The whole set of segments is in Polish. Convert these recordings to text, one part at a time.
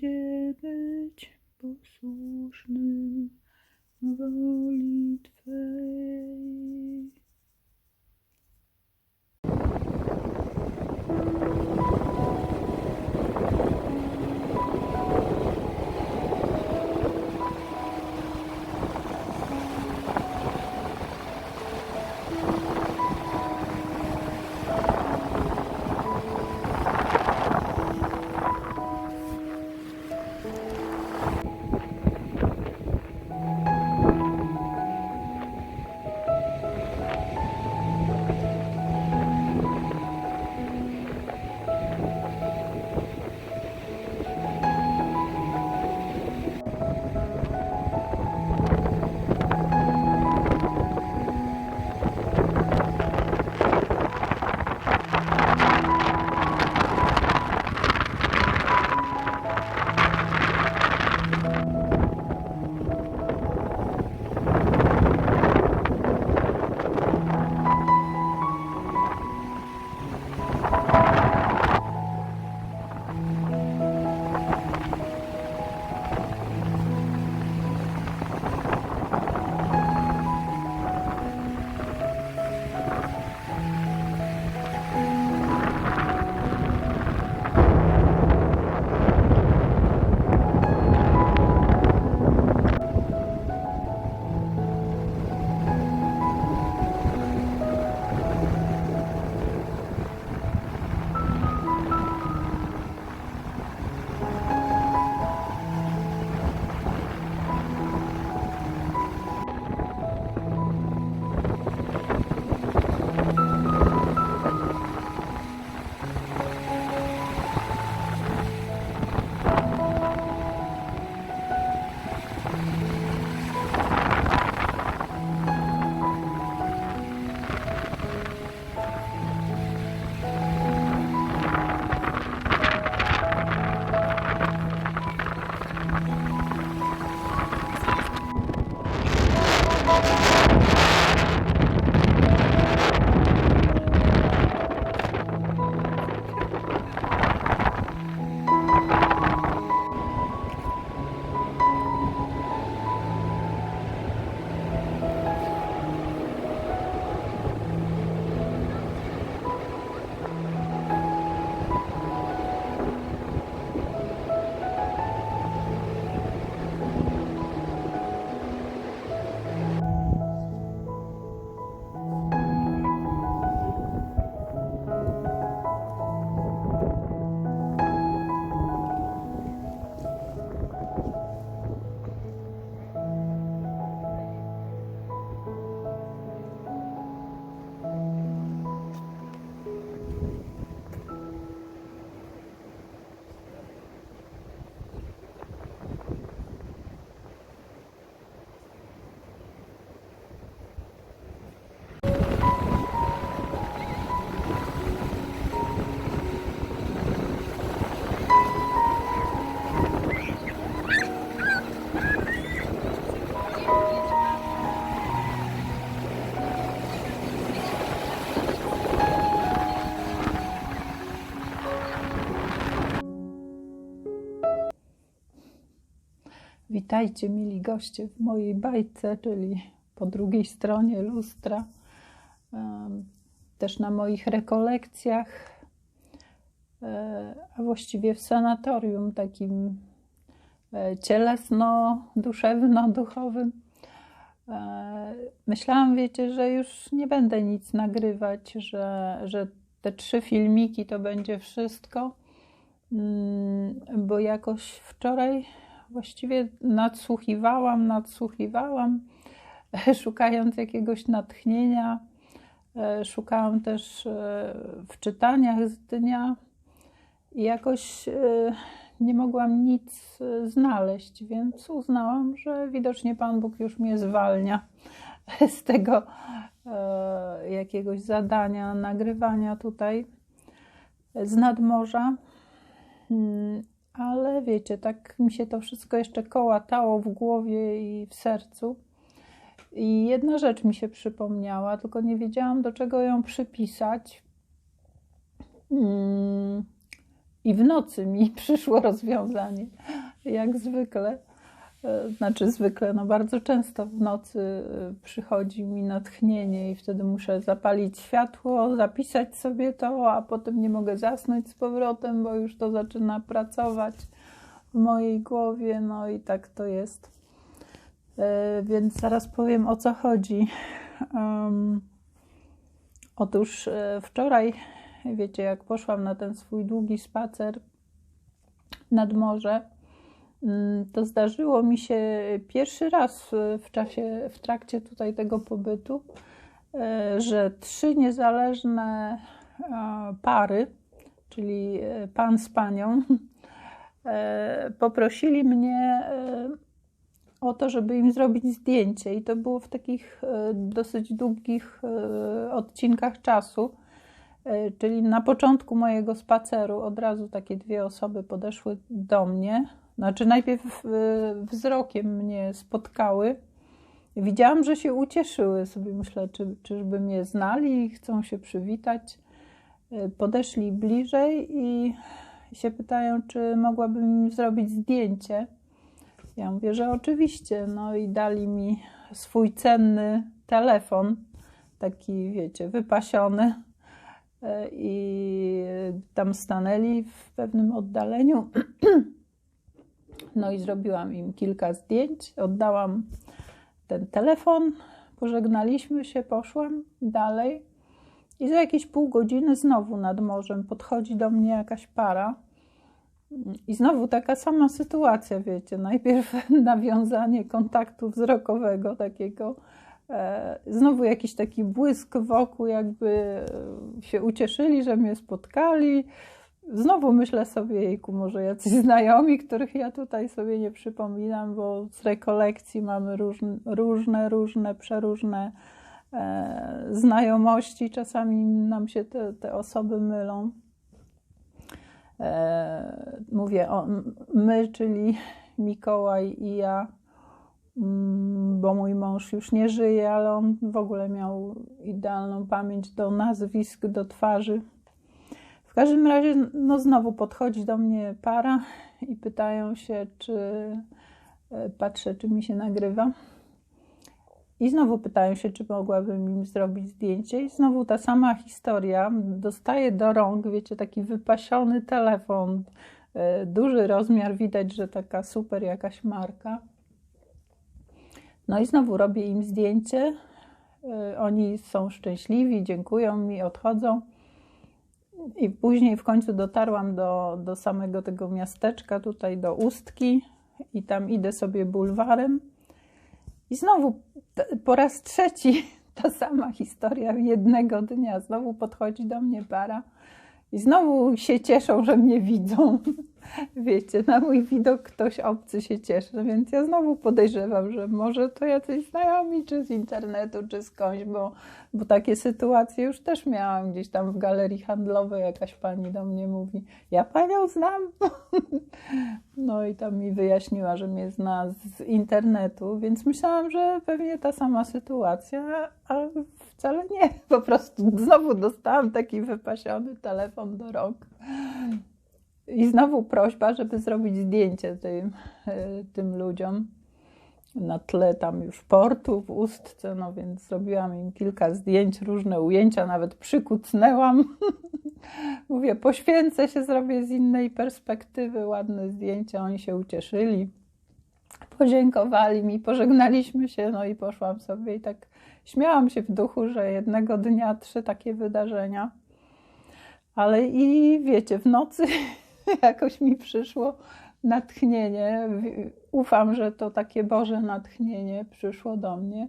będzie być posłusznym Witajcie, mili goście, w mojej bajce, czyli po drugiej stronie lustra. Też na moich rekolekcjach, e, a właściwie w sanatorium takim e, cielesno-duszewno-duchowym. E, Myślałam, wiecie, że już nie będę nic nagrywać, że, że te trzy filmiki to będzie wszystko, Mm, bo jakoś wczoraj właściwie nadsłuchiwałam, nadsłuchiwałam, szukając jakiegoś natchnienia. E, Szukałam też e, w czytaniach z dnia i jakoś e, nie mogłam nic znaleźć, więc uznałam, że widocznie Pan Bóg już mnie zwalnia z tego jakiegoś zadania, nagrywania tutaj z nadmorza. Ale wiecie, tak mi się to wszystko jeszcze kołatało w głowie i w sercu. I jedna rzecz mi się przypomniała, tylko nie wiedziałam, do czego ją przypisać. Mm, I w nocy mi przyszło rozwiązanie, jak zwykle. E, znaczy zwykle, no bardzo często w nocy e, przychodzi mi natchnienie i wtedy muszę zapalić światło, zapisać sobie to, a potem nie mogę zasnąć z powrotem, bo już to zaczyna pracować w mojej głowie, no i tak to jest. E, więc zaraz powiem o co chodzi. Um, otóż wczoraj, wiecie, jak poszłam na ten swój długi spacer nad morze, to zdarzyło mi się pierwszy raz w czasie, w trakcie tutaj tego pobytu, e, że trzy niezależne e, pary, czyli e, pan z panią, poprosili mnie o to, żeby im zrobić zdjęcie. I to było w takich dosyć długich odcinkach czasu. Czyli na początku mojego spaceru od razu takie dwie osoby podeszły do mnie znaczy, najpierw e, wzrokiem mnie spotkały. Widziałam, że się ucieszyły. Sobie myślę, czy, czyżby mnie znali i chcą się przywitać. E, podeszli bliżej i się pytają, czy mogłabym im zrobić zdjęcie. Ja mówię, że oczywiście. No i dali mi swój cenny telefon, taki, wiecie, wypasiony. E, I tam stanęli w pewnym oddaleniu. No i zrobiłam im kilka zdjęć, oddałam ten telefon, pożegnaliśmy się, poszłam dalej. I za jakieś pół godziny znowu nad morzem podchodzi do mnie jakaś para. I znowu taka sama sytuacja, wiecie. Najpierw nawiązanie kontaktu wzrokowego takiego. E, znowu jakiś taki błysk wokół, jakby się ucieszyli, że mnie spotkali znowu myślę sobie, jejku, może jacyś znajomi, których ja tutaj sobie nie przypominam, bo z rekolekcji mamy różne, różne, różne przeróżne e, znajomości. Czasami nam się te, te osoby mylą. E, mówię o my, czyli Mikołaj i ja, mm, bo mój mąż już nie żyje, ale on w ogóle miał idealną pamięć do nazwisk, do twarzy w każdym razie, no znowu podchodzi do mnie para i pytają się, czy e, patrzę, czy mi się nagrywa. I znowu pytają się, czy mogłabym im zrobić zdjęcie. I znowu ta sama historia. Dostaję do rąk, wiecie, taki wypasiony telefon, e, duży rozmiar, widać, że taka super jakaś marka. No i znowu robię im zdjęcie. E, oni są szczęśliwi, dziękują mi, odchodzą. I później w końcu dotarłam do, do samego tego miasteczka, tutaj do Ustki, i tam idę sobie bulwarem. I znowu po raz trzeci ta sama historia jednego dnia. Znowu podchodzi do mnie para i znowu się cieszą, że mnie widzą. Wiecie, na mój widok ktoś obcy się cieszy, więc ja znowu podejrzewam, że może to jacyś znajomi, czy z internetu, czy skądś, bo, bo takie sytuacje już też miałam gdzieś tam w galerii handlowej. Jakaś pani do mnie mówi: Ja panią znam. No i tam mi wyjaśniła, że mnie zna z internetu, więc myślałam, że pewnie ta sama sytuacja, a wcale nie. Po prostu znowu dostałam taki wypasiony telefon do rąk. I znowu prośba, żeby zrobić zdjęcie tym, e, tym ludziom na tle tam już portu w Ustce, no więc zrobiłam im kilka zdjęć, różne ujęcia, nawet przykucnęłam. Mówię, poświęcę się, zrobię z innej perspektywy ładne zdjęcia. Oni się ucieszyli, podziękowali mi, pożegnaliśmy się, no i poszłam sobie i tak śmiałam się w duchu, że jednego dnia trzy takie wydarzenia. Ale i wiecie, w nocy jakoś mi przyszło natchnienie. Ufam, że to takie Boże natchnienie przyszło do mnie.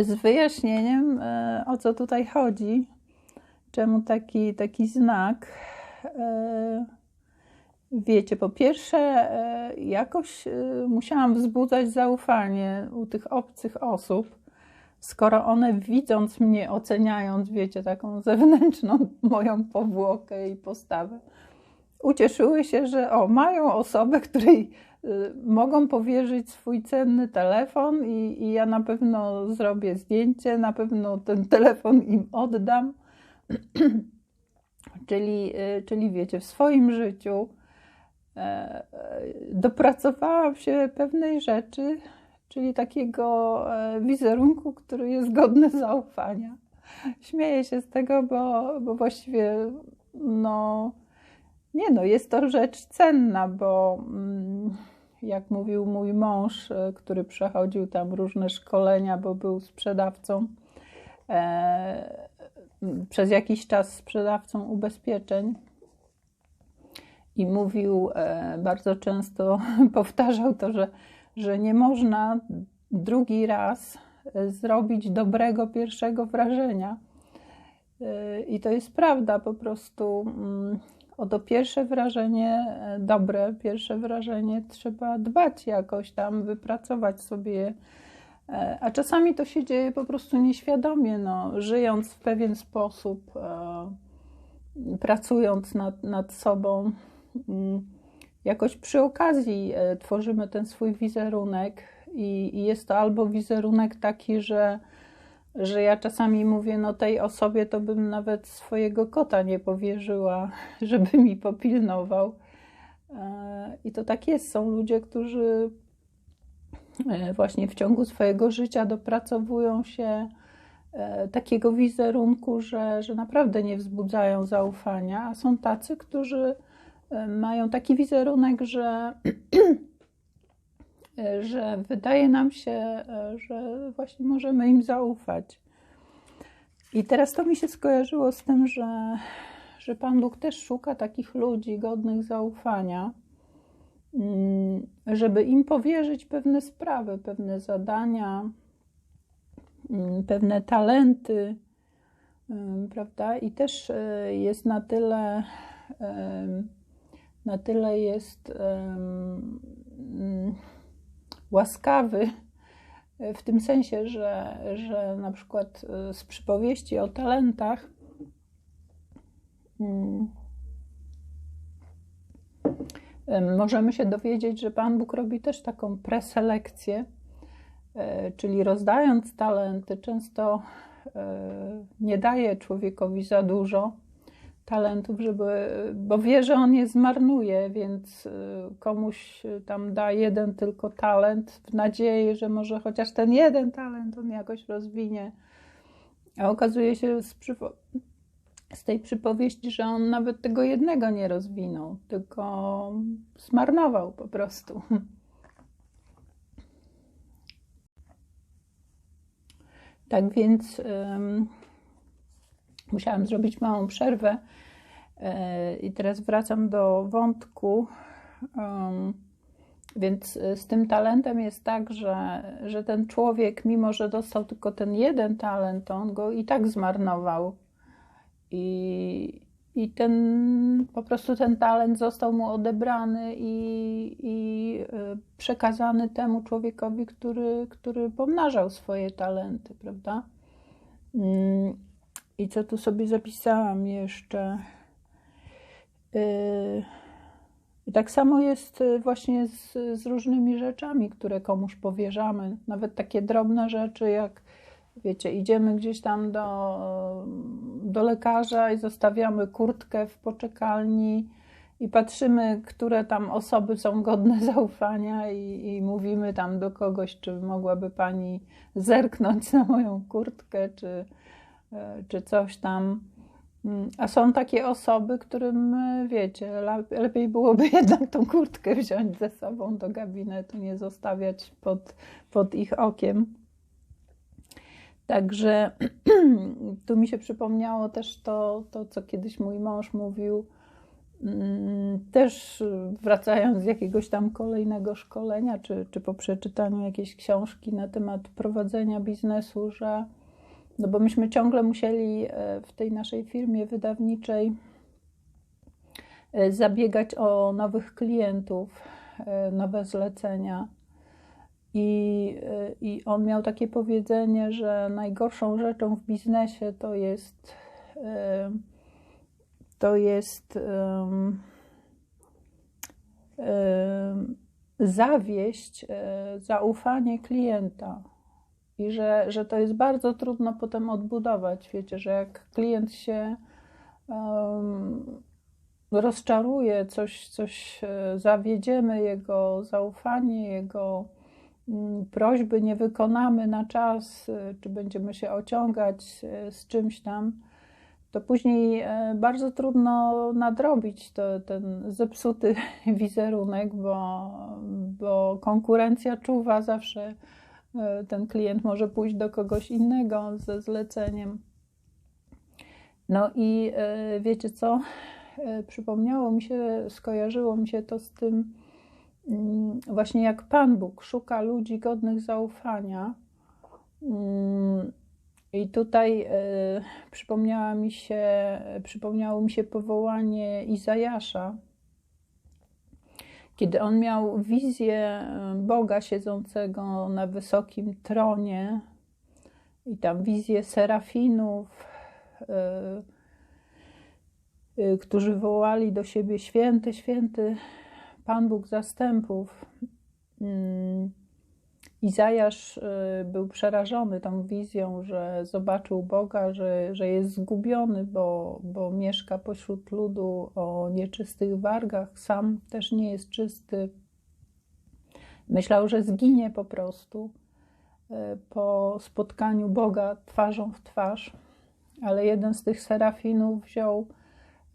Z wyjaśnieniem, e, o co tutaj chodzi, czemu taki, taki znak. E, wiecie, po pierwsze, e, jakoś musiałam wzbudzać zaufanie u tych obcych osób skoro one widząc mnie, oceniając, wiecie, taką zewnętrzną moją powłokę i postawę, ucieszyły się, że o, mają osobę, której y, mogą powierzyć swój cenny telefon i, i ja na pewno zrobię zdjęcie, na pewno ten telefon im oddam. Czyli, czyli wiecie, w swoim życiu dopracowałam się pewnej rzeczy, czyli takiego wizerunku, który jest godny zaufania. Śmieję się z tego, bo, bo właściwie no, nie no, jest to rzecz cenna, bo mm, jak mówił mój mąż, e, który przechodził tam różne szkolenia, bo był sprzedawcą, e, przez jakiś czas sprzedawcą ubezpieczeń. I mówił e, bardzo często, powtarzał to, że, że nie można drugi raz zrobić dobrego pierwszego wrażenia. I to jest prawda, po prostu mm, o to pierwsze wrażenie e, dobre, pierwsze wrażenie trzeba dbać jakoś tam, wypracować sobie. E, a czasami to się dzieje po prostu nieświadomie, no, żyjąc w pewien sposób, e, pracując nad, nad sobą. Mm, jakoś przy okazji tworzymy ten swój wizerunek, i, jest to albo wizerunek taki, że że ja czasami mówię, no tej osobie to bym nawet swojego kota nie powierzyła, żeby mi popilnował. E, I to tak jest. Są ludzie, którzy e, właśnie w ciągu swojego życia dopracowują się e, takiego wizerunku, że, że naprawdę nie wzbudzają zaufania, a są tacy, którzy mają taki wizerunek, że że wydaje nam się, że właśnie możemy im zaufać. I teraz to mi się skojarzyło z tym, że, że Pan Bóg też szuka takich ludzi godnych zaufania, mm, żeby im powierzyć pewne sprawy, pewne zadania, mm, pewne talenty, mm, prawda? I też e, jest na tyle, na tyle jest łaskawy w tym sensie, że, że na przykład e, z przypowieści o talentach mm, możemy się dowiedzieć, że Pan Bóg robi też taką preselekcję, e, czyli rozdając talenty, często e, nie daje człowiekowi za dużo, talentów, żeby, bo wie, że on je zmarnuje, więc y, komuś tam da jeden tylko talent w nadziei, że może chociaż ten jeden talent on jakoś rozwinie. A okazuje się z, z tej przypowieści, że on nawet tego jednego nie rozwinął, tylko zmarnował po prostu. Tak więc. Musiałam zrobić małą przerwę e, i teraz wracam do wątku. Więc e, z tym talentem jest tak, że, że ten człowiek, mimo że dostał tylko ten jeden talent, on go i tak zmarnował. I, i ten, po prostu ten talent został mu odebrany i, i e, przekazany temu człowiekowi, który, który pomnażał swoje talenty, prawda? I co tu sobie zapisałam jeszcze? Yy, I tak samo jest y, właśnie z, z różnymi rzeczami, które komuś powierzamy. Nawet takie drobne rzeczy, jak wiecie, idziemy gdzieś tam do, do lekarza i zostawiamy kurtkę w poczekalni i patrzymy, które tam osoby są godne zaufania i, i, mówimy tam do kogoś, czy mogłaby pani zerknąć na moją kurtkę, czy, czy coś tam. Mm, a są takie osoby, którym, e, wiecie, lepiej byłoby jednak tą kurtkę wziąć ze sobą do gabinetu, nie zostawiać pod, pod ich okiem. Także tu mi się przypomniało też to, to, co kiedyś mój mąż mówił, mm, też wracając z jakiegoś tam kolejnego szkolenia, czy, czy po przeczytaniu jakiejś książki na temat prowadzenia biznesu, że no bo myśmy ciągle musieli e, w tej naszej firmie wydawniczej e, zabiegać o nowych klientów, e, nowe zlecenia. I, I on miał takie powiedzenie, że najgorszą rzeczą w biznesie to jest to jest um, um, zawieść zaufanie klienta i że, że to jest bardzo trudno potem odbudować. Wiecie, że jak klient się um, rozczaruje, coś, coś e, zawiedziemy, jego zaufanie, jego mm, prośby nie wykonamy na czas, e, czy będziemy się ociągać e, z czymś tam, to później bardzo trudno nadrobić to, ten zepsuty wizerunek, bo, bo konkurencja czuwa zawsze. Ten klient może pójść do kogoś innego ze zleceniem. No i wiecie co? E, przypomniało mi się, skojarzyło mi się to z tym, mm, właśnie jak Pan Bóg szuka ludzi godnych zaufania. Mm, I tutaj e, przypomniała mi się, przypomniało mi się powołanie Izajasza, kiedy on miał wizję e, Boga siedzącego na wysokim tronie i tam wizję serafinów, Y, którzy wołali do siebie święty, święty Pan Bóg zastępów. Mm, Izajasz y, był przerażony tą wizją, że zobaczył Boga, że, że jest zgubiony, bo, bo mieszka pośród ludu o nieczystych wargach, sam też nie jest czysty. Myślał, że zginie po prostu y, po spotkaniu Boga twarzą w twarz, ale jeden z tych serafinów wziął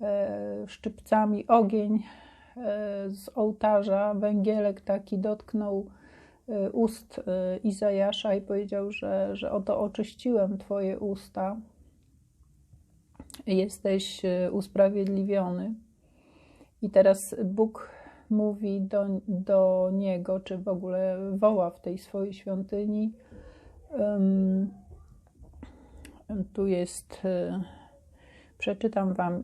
E, szczypcami ogień z ołtarza, węgielek taki dotknął ust Izajasza i powiedział, że, że oto oczyściłem Twoje usta, jesteś usprawiedliwiony. I teraz Bóg mówi do, do niego, czy w ogóle woła w tej swojej świątyni. Um, tu jest Przeczytam wam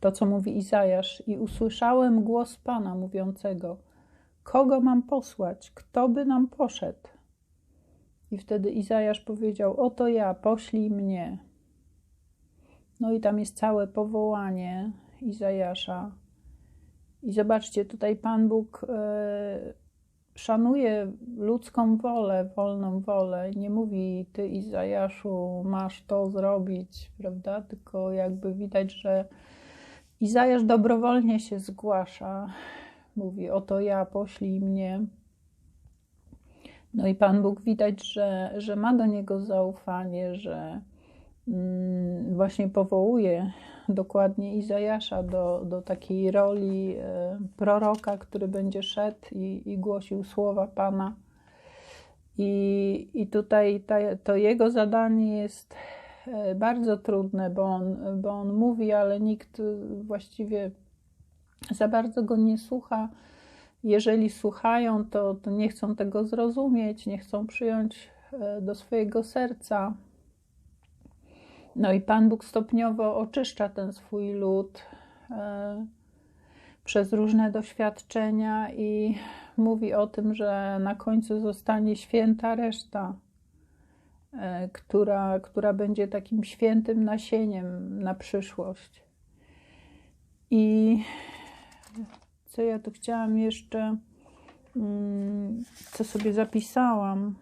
to, co mówi Izajasz. I usłyszałem głos Pana mówiącego: Kogo mam posłać? Kto by nam poszedł? I wtedy Izajasz powiedział: Oto ja, poślij mnie. No i tam jest całe powołanie Izajasza. I zobaczcie, tutaj Pan Bóg e, szanuje ludzką wolę, wolną wolę. Nie mówi, ty Izajaszu, masz to zrobić, prawda? Tylko jakby widać, że Izajasz dobrowolnie się zgłasza. Mówi, oto ja, poślij mnie. No i Pan Bóg widać, że, że ma do niego zaufanie, że mm, właśnie powołuje dokładnie Izajasza do, do takiej roli e, proroka, który będzie szedł i, i głosił słowa Pana. I, i tutaj ta, to jego zadanie jest e, bardzo trudne, bo on, bo on mówi, ale nikt właściwie za bardzo go nie słucha. Jeżeli słuchają, to, to nie chcą tego zrozumieć, nie chcą przyjąć e, do swojego serca. No i Pan Bóg stopniowo oczyszcza ten swój lud e, przez różne doświadczenia i mówi o tym, że na końcu zostanie święta reszta, e, która, która będzie takim świętym nasieniem na przyszłość. I co ja tu chciałam jeszcze, mm, co sobie zapisałam.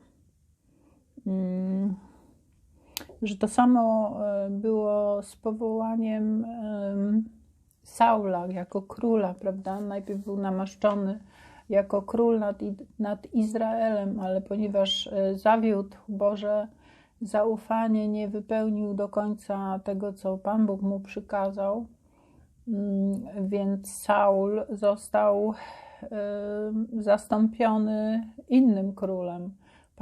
Mm, że to samo e, było z powołaniem Saula jako króla, prawda? Najpierw był namaszczony jako król nad, nad Izraelem, ale ponieważ e, zawiódł Boże zaufanie, nie wypełnił do końca tego, co Pan Bóg mu przykazał, więc Saul został zastąpiony innym królem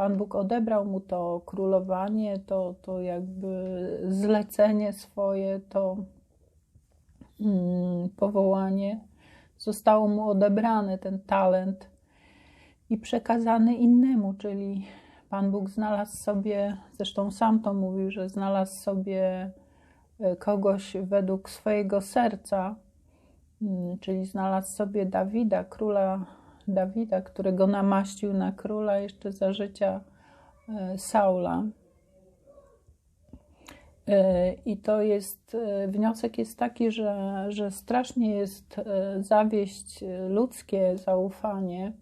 Pan Bóg odebrał mu to królowanie, to, to jakby zlecenie swoje, to mm, powołanie. Zostało mu odebrany ten talent i przekazany innemu, czyli Pan Bóg znalazł sobie, zresztą sam to mówił, że znalazł sobie kogoś według swojego serca, mm, czyli znalazł sobie Dawida, króla Dawida, którego namaścił na króla jeszcze za życia e, Saula. E, I to jest, wniosek jest taki, że, że strasznie jest zawieść ludzkie zaufanie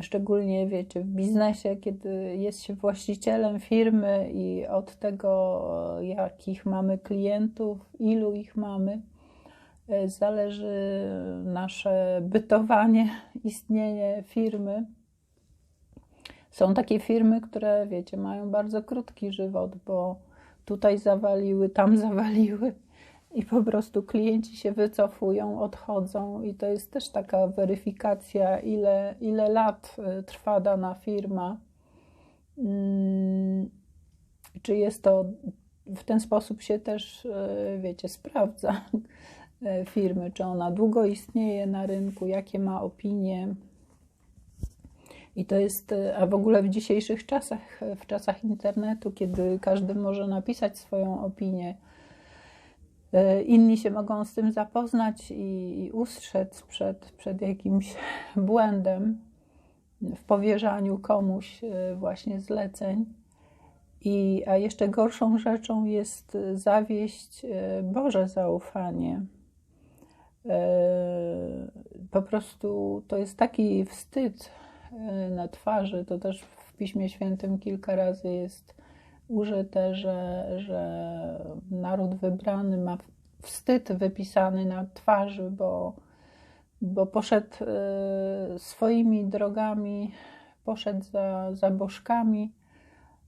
szczególnie wiecie, w biznesie, kiedy jest się właścicielem firmy i od tego, jakich mamy klientów, ilu ich mamy, e, zależy nasze bytowanie, istnienie firmy. Są takie firmy, które, wiecie, mają bardzo krótki żywot, bo tutaj zawaliły, tam zawaliły i po prostu klienci się wycofują, odchodzą, i to jest też taka weryfikacja, ile, ile lat y, trwa dana firma. Mm, czy jest to w ten sposób się też, y, wiecie, sprawdza y, firmy, czy ona długo istnieje na rynku, jakie ma opinie. I to jest, a w ogóle w dzisiejszych czasach, w czasach internetu, kiedy każdy może napisać swoją opinię, inni się mogą z tym zapoznać i, i ustrzec przed, przed jakimś błędem w powierzaniu komuś e, właśnie zleceń. I, a jeszcze gorszą rzeczą jest zawieść e, Boże zaufanie. Po prostu to jest taki wstyd na twarzy. To też w Piśmie Świętym kilka razy jest użyte, że, że naród wybrany ma wstyd wypisany na twarzy, bo, bo poszedł e, swoimi drogami, poszedł za, za bożkami,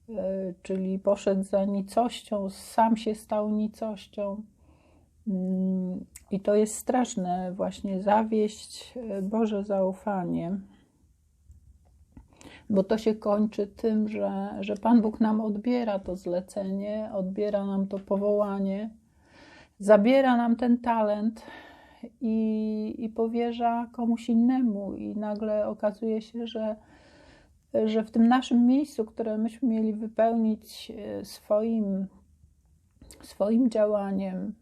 e, czyli poszedł za nicością, sam się stał nicością. Mm, I to jest straszne, właśnie zawieść e, Boże zaufanie bo to się kończy tym, że, że Pan Bóg nam odbiera to zlecenie, odbiera nam to powołanie, zabiera nam ten talent i, i powierza komuś innemu, i nagle okazuje się, że, że w tym naszym miejscu, które myśmy mieli wypełnić e, swoim, swoim działaniem,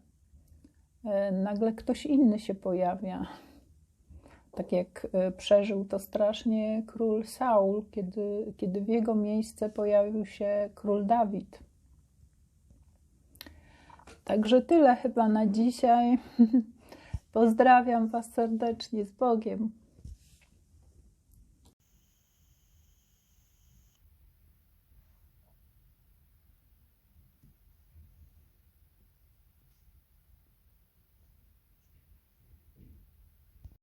e, nagle ktoś inny się pojawia tak jak e, przeżył to strasznie król Saul, kiedy, kiedy w jego miejsce pojawił się król Dawid. Także tyle chyba na dzisiaj. Pozdrawiam Was serdecznie z Bogiem.